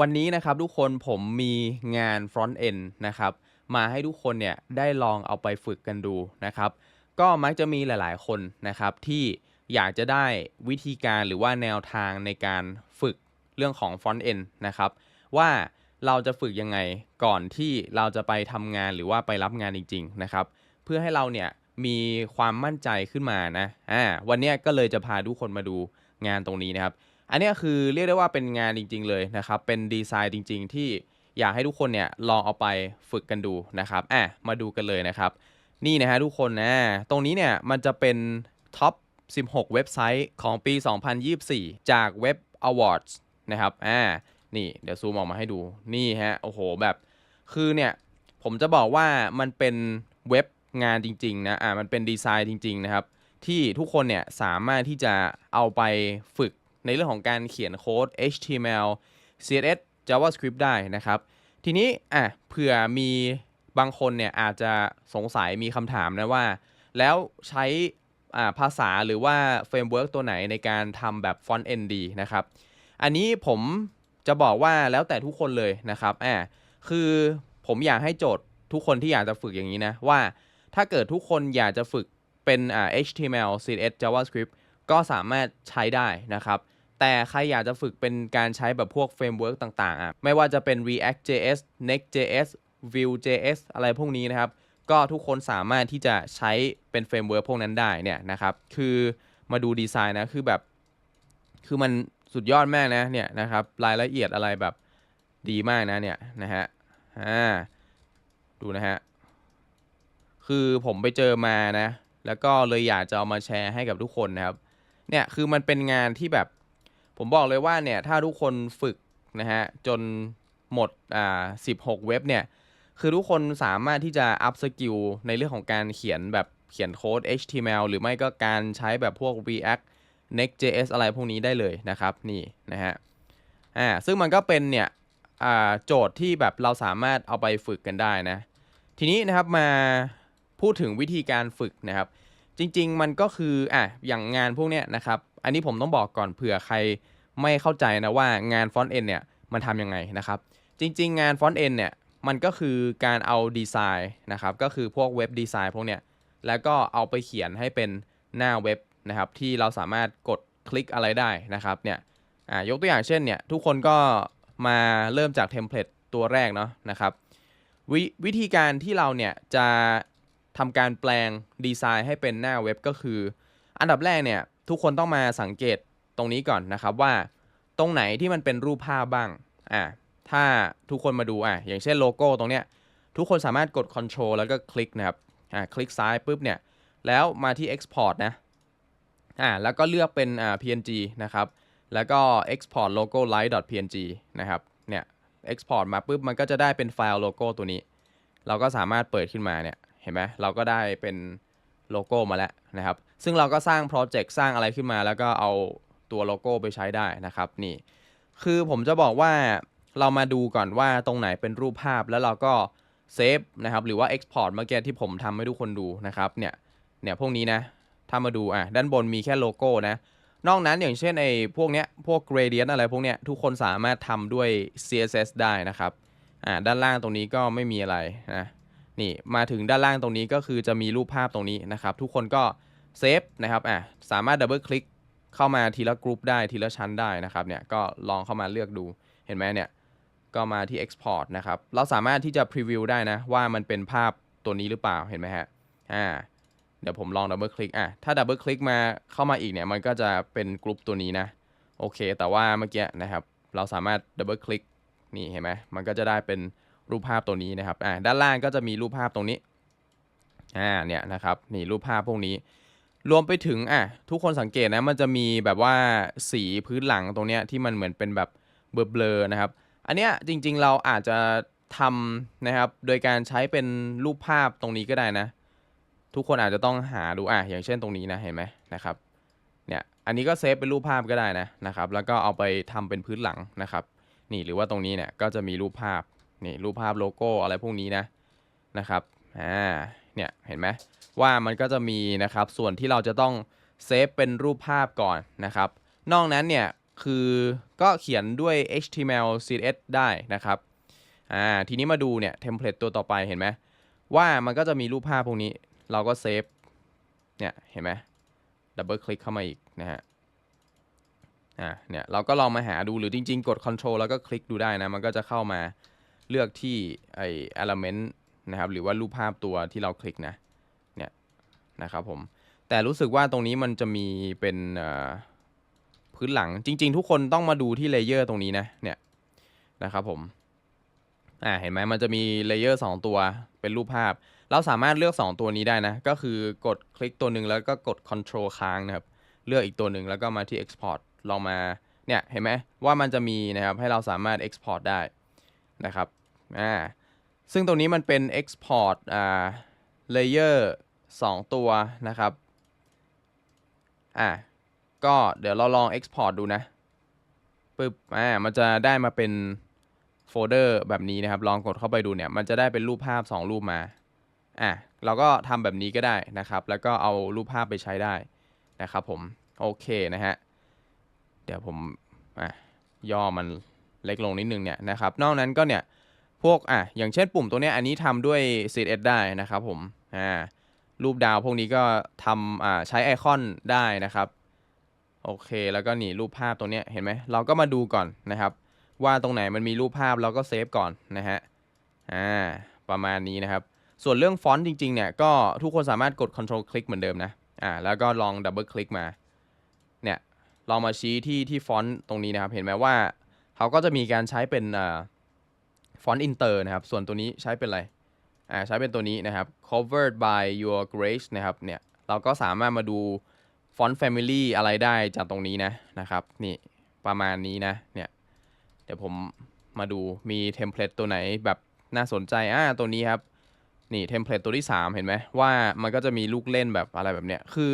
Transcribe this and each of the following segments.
วันนี้นะครับทุกคนผมมีงาน front end นะครับมาให้ทุกคนเนี่ยได้ลองเอาไปฝึกกันดูนะครับ ก็มักจะมีหลาย ๆ คนนะครับที่อยากจะได้วิธีการหรือว่าแนวทางในการฝึกเรื่องของ front end นะครับ ว่าเราจะฝึกยังไงก่อนที่เราจะไปทำงานหรือว่าไปรับงานจริง ๆ นะครับ เพื่อให้เราเนี่ยมีความมั่นใจขึ้นมานะอ่าวันนี้ก็เลยจะพาทุกคนมาดูงานตรงนี้นะครับ อันนี้คือเรียกได้ว่าเป็นงานจริง ๆ เลยนะครับ เป็นดีไซน์จริง ๆ ที่อยากให้ทุกคนเนี่ยลองเอาไปฝึกกันดูนะครับอะมาดูกันเลยนะครับ นี่นะฮะทุกคนนะ ตรงนี้เนี่ยมันจะเป็นท็อป 16 เว็บไซต์ของปี 2024 จากเว็บ Awards นะครับ อ่า นี่ เดี๋ยวซูมออกมาให้ดู นี่ฮะ โอ้โห แบบ คือเนี่ย ผมจะบอกว่ามันเป็นเว็บงานจริง ๆ นะ อ่า มันเป็นดีไซน์จริง ๆ นะครับ ที่ทุกคนเนี่ยสามารถที่จะเอาไปฝึก ในเรื่องของการเขียนโค้ด HTML CSS JavaScript ได้นะครับ ทีนี้อะเผื่อมีบางคนเนี่ยอาจจะสงสัยมีคำถามนะว่า แล้วใช้อ่าภาษาหรือว่าเฟรมเวิร์กตัวไหนในการทำแบบฟอนต์เอ็นดีนะครับ อันนี้ผมจะบอกว่าแล้วแต่ทุกคนเลยนะครับอ่าคือผมอยากให้โจทย์ทุกคนที่อยากจะฝึกอย่างนี้นะ ว่าถ้าเกิดทุกคนอยากจะฝึกเป็นอ่า HTML CSS JavaScript ก็สามารถใช้ได้นะครับ แต่ใครอยากจะฝึกเป็นการใช้แบบพวกเฟรมเวิร์กต่างๆอะไม่ว่าจะเป็น React.js Next.js Vue.js อะไรพวกนี้นะครับ ก็ทุกคนสามารถที่จะใช้เป็นเฟรมเวิร์กพวกนั้นได้เนี่ยนะครับ คือมาดูดีไซน์นะคือแบบ คือมันสุดยอดมากนะเนี่ยนะครับรายละเอียดอะไรแบบดีมากนะเนี่ยนะฮะอ่าดูนะฮะคือผมไปเจอมานะ แล้วก็เลยอยากจะเอามาแชร์ให้กับทุกคนนะครับ เนี่ยคือมันเป็นงานที่แบบ ผมบอกเลยว่าเนี่ยถ้าทุกคนฝึกนะฮะจนหมดอ่า16เว็บเนี่ยคือทุกคนสามารถที่จะอัพสกิลในเรื่องของการเขียนแบบเขียนโค้ด HTML หรือไม่ก็การใช้แบบพวก React Next.js อะไรพวกนี้ได้เลยนะครับนี่นะฮะอ่าซึ่งมันก็เป็นเนี่ยอ่าโจทย์ที่แบบเราสามารถเอาไปฝึกกันได้นะทีนี้นะครับมาพูดถึงวิธีการฝึกนะครับ จริง ๆ มันก็คืออะอย่างงานพวกเนี้ยนะครับ อันนี้ผมต้องบอกก่อนเผื่อใครไม่เข้าใจนะว่างานฟอนต์เอ็นเนี่ยมันทำยังไงนะครับ จริง ๆ งานฟอนต์เอ็นเนี่ยมันก็คือการเอาดีไซน์นะครับ ก็คือพวกเว็บดีไซน์พวกเนี้ยแล้วก็เอาไปเขียนให้เป็นหน้าเว็บนะครับ ที่เราสามารถกดคลิกอะไรได้นะครับเนี่ยยกตัวอย่างเช่นเนี่ยทุกคนก็มาเริ่มจากเทมเพลตตัวแรกเนาะนะครับววิธีการที่เราเนี่ยจะทำการแปลงดีไซน์ให้เป็นหน้าเว็บก็คือ อันดับแรกเนี่ย ทุกคนต้องมาสังเกตตรงนี้ก่อนนะครับว่า ตรงไหนที่มันเป็นรูปภาพบ้างอ่าถ้าทุกคนมาดูอะอย่างเช่นโลโก้ตรงเนี้ยทุกคนสามารถกด Ctrl แล้วก็คลิกนะครับอ่าคลิกซ้ายปุ๊บเนี่ยแล้วมาที่ Export นะอ่าแล้วก็เลือกเป็นอ่า PNG นะครับแล้วก็ export logo light png นะครับเนี่ย export มาปุ๊บมันก็จะได้เป็นไฟล์โลโก้ตัวนี้ เราก็สามารถเปิดขึ้นมาเนี่ยเห็นไหมเราก็ได้เป็น โลโก้มาแล้วนะครับ ซึ่งเราก็สร้างโปรเจกต์สร้างอะไรขึ้นมาแล้วก็เอาตัวโลโก้ไปใช้ได้นะครับนี่ คือผมจะบอกว่าเรามาดูก่อนว่าตรงไหนเป็นรูปภาพแล้วเราก็เซฟนะครับหรือว่า export เมื่อกี้ที่ผมทำให้ทุกคนดูนะครับเนี่ยเนี่ยพวกนี้นะถ้ามาดูอะด้านบนมีแค่โลโก้นะนอกนั้นอย่างเช่นไอ้พวกเนี้ยพวก gradient อะไรพวกเนี้ยทุกคนสามารถทำด้วย CSS ได้นะครับอ่าด้านล่างตรงนี้ก็ไม่มีอะไรนะ นี่มาถึงด้านล่างตรงนี้ก็คือจะมีรูปภาพตรงนี้นะครับ ทุกคนก็เซฟนะครับอะสามารถดับเบิลคลิกเข้ามาทีละกรุ๊ปได้ทีละชั้นได้นะครับเนี่ยก็ลองเข้ามาเลือกดูเห็นไหมเนี่ยก็มาที่ export นะครับ เราสามารถที่จะ preview ได้นะ ว่ามันเป็นภาพตัวนี้หรือเปล่าเห็นไหมฮะอ่าเดี๋ยวผมลองดับเบิลคลิกอะถ้าดับเบิลคลิกมาเข้ามาอีกเนี่ยมันก็จะเป็นกลุ่มตัวนี้นะโอเค แต่ว่าเมื่อกี้นะครับ เราสามารถดับเบิลคลิกนี่เห็นไหมมันก็จะได้เป็น รูปภาพตัวนี้นะครับอ่าด้านล่างก็จะมีรูปภาพตรงนี้อ่าเนี่ยนะครับนี่รูปภาพพวกนี้ รวมไปถึงอะทุกคนสังเกตนะมันจะมีแบบว่าสีพื้นหลังตรงเนี้ยที่มันเหมือนเป็นแบบเบลอๆนะครับ อันเนี้ยจริง ๆ เราอาจจะทำนะครับ โดยการใช้เป็นรูปภาพตรงนี้ก็ได้นะ ทุกคนอาจจะต้องหาดูอะอย่างเช่นตรงนี้นะเห็นไหมนะครับเนี่ยอันนี้ก็เซฟเป็นรูปภาพก็ได้นะนะครับ แล้วก็เอาไปทำเป็นพื้นหลังนะครับ นี่หรือว่าตรงนี้เนี่ยก็จะมีรูปภาพ นี่รูปภาพโลโก้อะไรพวกนี้นะนะครับอ่าเนี่ยเห็นไหมว่ามันก็จะมีนะครับส่วนที่เราจะต้องเซฟเป็นรูปภาพก่อนนะครับ นอกนั้นเนี่ยคือก็เขียนด้วย HTML CSS ได้นะครับอ่าทีนี้มาดูเนี่ยเทมเพลตตัวต่อไปเห็นไหมว่ามันก็จะมีรูปภาพพวกนี้ เราก็เซฟเนี่ยเห็นไหมดับเบิลคลิกเข้ามาอีกนะฮะอ่าเนี่ยเราก็ลองมาหาดูหรือจริง ๆ กด Ctrl แล้วก็คลิกดูได้นะ มันก็จะเข้ามา เลือกที่ไอ element นะครับ หรือว่ารูปภาพตัวที่เราคลิกนะ เนี่ยนะครับผม แต่รู้สึกว่าตรงนี้มันจะมีเป็นพื้นหลัง จริง ๆ ทุกคนต้องมาดูที่เลเยอร์ตรงนี้นะ เนี่ยนะครับผม อ่า เห็นไหมมันจะมีเลเยอร์2ตัวเป็นรูปภาพ เราสามารถเลือก 2 ตัวนี้ได้นะ ก็คือกดคลิกตัวหนึ่งแล้วก็กด Ctrl ค้างนะครับ เลือกอีกตัวหนึ่งแล้วก็มาที่ Export ลองมา เนี่ย เห็นไหมว่ามันจะมีนะครับให้เราสามารถ Export ได้ นะครับอ่าซึ่งตรงนี้มันเป็น Export อ่า Layer 2 ตัวนะครับอะก็เดี๋ยวเราลอง Export ดูนะปึ๊บอ่ามันจะได้มาเป็นโฟลเดอร์แบบนี้นะครับ ลองกดเข้าไปดูเนี่ย มันจะได้เป็นรูปภาพ 2 รูปมาอะเราก็ทำแบบนี้ก็ได้นะครับ แล้วก็เอารูปภาพไปใช้ได้นะครับผม โอเคนะฮะ เดี๋ยวผมอะย่อมัน เล็กลงนิดนึงเนี่ยนะครับ นอกนั้นก็เนี่ยพวกอะอย่างเช่นปุ่มตัวเนี้ยอันนี้ทำด้วย CSS ได้นะครับผมอ่ารูปดาวพวกนี้ก็ทำอ่าใช้ไอคอนได้นะครับโอเค แล้วก็นี่รูปภาพตรงเนี้ยเห็นไหมเราก็มาดูก่อนนะครับ ว่าตรงไหนมันมีรูปภาพเราก็เซฟก่อนนะฮะอ่าประมาณนี้นะครับ ส่วนเรื่องฟอนต์จริงๆเนี่ยก็ทุกคนสามารถกด Ctrl คลิกเหมือนเดิมนะอ่าแล้วก็ลองดับเบิลคลิกมาเนี่ยลองมาชี้ที่ที่ฟอนต์ตรงนี้นะครับ เห็นไหมว่า เขาก็จะมีการใช้เป็นอ่าฟอนต์อินเตอร์นะครับ ส่วนตัวนี้ใช้เป็นอะไรอ่าใช้เป็นตัวนี้นะครับ covered by your grace นะครับเนี่ยเราก็สามารถมาดู font family อะไรได้จากตรงนี้นะนะครับนี่ประมาณนี้นะเนี่ยเดี๋ยวผมมาดูมีเทมเพลตตัวไหนแบบน่าสนใจอ่าตัวนี้ครับนี่เทมเพลตตัวที่ 3 เห็นไหมว่ามันก็จะมีลูกเล่นแบบอะไรแบบเนี้ยคือ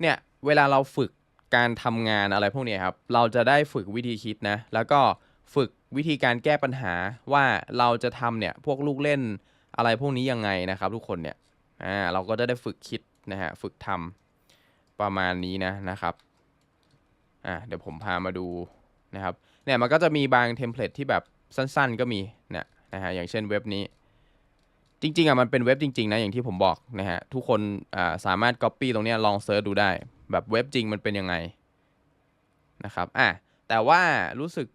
เนี่ยเวลาเราฝึก การทำงานอะไรพวกนี้ครับ เราจะได้ฝึกวิธีคิดนะ แล้วก็ฝึกวิธีการแก้ปัญหาว่าเราจะทำเนี่ยพวกลูกเล่นอะไรพวกนี้ยังไงนะครับ ทุกคนเนี่ยอ่าเราก็จะได้ฝึกคิดนะฮะฝึกทำประมาณนี้นะนะครับอ่าเดี๋ยวผมพามาดูนะครับเนี่ยมันก็จะมีบางเทมเพลตที่แบบสั้นๆ ก็มีเนี่ยนะฮะอย่างเช่นเว็บนี้ จริงๆอะมันเป็นเว็บจริงๆนะอย่างที่ผมบอกนะฮะทุกคนอ่าสามารถ Copy ตรงเนี้ยลองเซิร์ชดูได้ แบบเว็บจริงมันเป็นยังไงนะครับอะแต่ว่ารู้สึก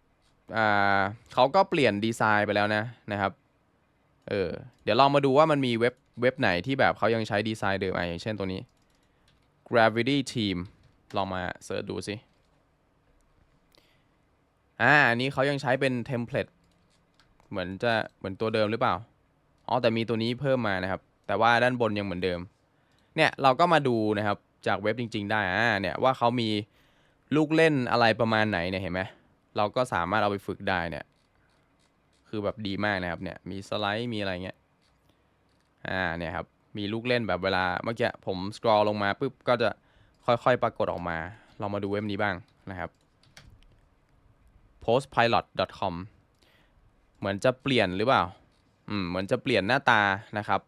อ่าเขาก็เปลี่ยนดีไซน์ไปแล้วนะนะครับเออเดี๋ยวลองมาดูว่ามันมีเว็บเว็บไหนที่แบบเขายังใช้ดีไซน์เดิมอะอย่างเช่นตัวนี้ gravity team ลองมาเสิร์ชดูสิอ่าอันนี้เขายังใช้เป็นเทมเพลตเหมือนจะเหมือนตัวเดิมหรือเปล่าอ๋อแต่มีตัวนี้เพิ่มมานะครับ แต่ว่าด้านบนยังเหมือนเดิม เนี่ยเราก็มาดูนะครับ จากเว็บจริง ๆ ได้อ่าเนี่ยว่าเขามีลูกเล่นอะไรประมาณไหนเนี่ยเห็นไหมเราก็สามารถเอาไปฝึกได้เนี่ย คือแบบดีมากนะครับเนี่ยมีสไลด์มีอะไรเงี้ยอ่าเนี่ยครับมีลูกเล่นแบบเวลาเมื่อกี้ผมสครอลลงมาปุ๊บก็จะค่อยๆ ปรากฏออกมา เรามาดูเว็บนี้บ้างนะครับ postpilot.com เหมือนจะเปลี่ยนหรือเปล่า อืม เหมือนจะเปลี่ยนหน้าตานะครับ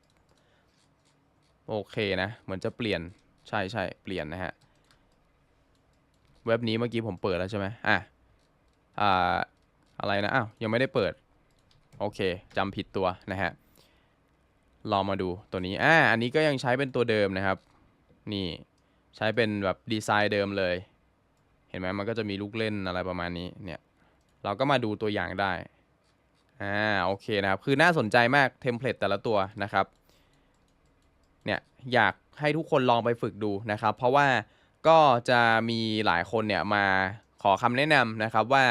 โอเคนะ เหมือนจะเปลี่ยน ใช่ใช่เปลี่ยนนะฮะ เว็บนี้เมื่อกี้ผมเปิดแล้วใช่ไหมอะ อ่า อะไรนะ อ้าว ยังไม่ได้เปิด โอเคจำผิดตัวนะฮะ ลองมาดูตัวนี้ อ่า อันนี้ก็ยังใช้เป็นตัวเดิมนะครับ นี่ ใช้เป็นแบบดีไซน์เดิมเลย เห็นไหมมันก็จะมีลูกเล่นอะไรประมาณนี้ เนี่ย เราก็มาดูตัวอย่างได้ อ่า โอเคนะครับ คือน่าสนใจมาก เทมเพลตแต่ละตัวนะครับ เนี่ย อยาก ให้ทุกคนลองไปฝึกดูนะครับ เพราะว่าก็จะมีหลายคนเนี่ยมาขอคำแนะนำนะครับว่า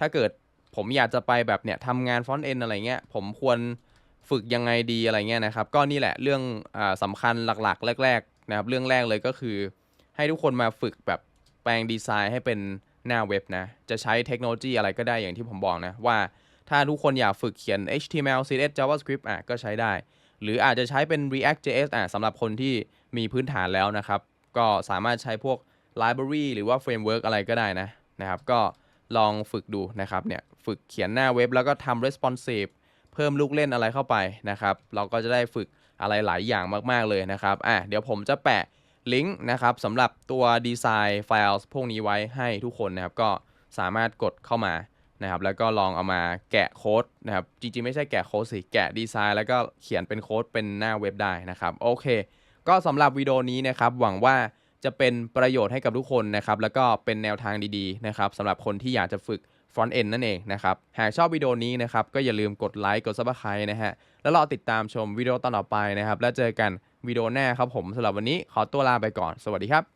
ถ้าเกิดผมอยากจะไปแบบเนี่ยทำงานฟอนต์เอ็นอะไรเงี้ยผมควรฝึกยังไงดีอะไรเงี้ยนะครับ ก็นี่แหละเรื่องอสำคัญหลักๆ แรก ๆ นะครับ เรื่องแรกเลยก็คือ ให้ทุกคนมาฝึกแบบแปลงดีไซน์ให้เป็นหน้าเว็บนะ จะใช้เทคโนโลยีอะไรก็ได้อย่างที่ผมบอกนะ ว่าถ้าทุกคนอยากฝึกเขียน HTML CSS JavaScript อะก็ใช้ได้ หรืออาจจะใช้เป็น React JS อะสำหรับคนที่ มีพื้นฐานแล้วนะครับ ก็สามารถใช้พวก Library หรือว่า Framework อะไรก็ได้นะนะครับ ก็ลองฝึกดูนะครับเนี่ยฝึกเขียนหน้าเว็บแล้วก็ทำ responsive เพิ่มลูกเล่นอะไรเข้าไปนะครับ เราก็จะได้ฝึกอะไรหลายอย่างมาก ๆ เลยนะครับอะเดี๋ยวผมจะแปะลิงก์นะครับสำหรับตัวดีไซน์ไฟล์พวกนี้ไว้ให้ทุกคนนะครับ ก็สามารถกดเข้ามานะครับ แล้วก็ลองเอามาแกะโค้ดนะครับ จริง ๆ ไม่ใช่แกะโค้ดสิ แกะดีไซน์แล้วก็เขียนเป็นโค้ดเป็นหน้าเว็บได้นะครับ โอเค ก็สำหรับวิดีโอนี้นะครับหวังว่าจะเป็นประโยชน์ให้กับทุกคนนะครับแล้วก็เป็นแนวทางดีๆนะครับสำหรับคนที่อยากจะฝึก front end นั่นเองนะครับหากชอบวิดีโอนี้นะครับก็อย่าลืมกดไลค์กดซับสไครต์นะฮะแล้วรอติดตามชมวิดีโอตอนต่อไปนะครับแล้วเจอกันวิดีโอหน้าครับผมสำหรับวันนี้ขอตัวลาไปก่อน สวัสดีครับ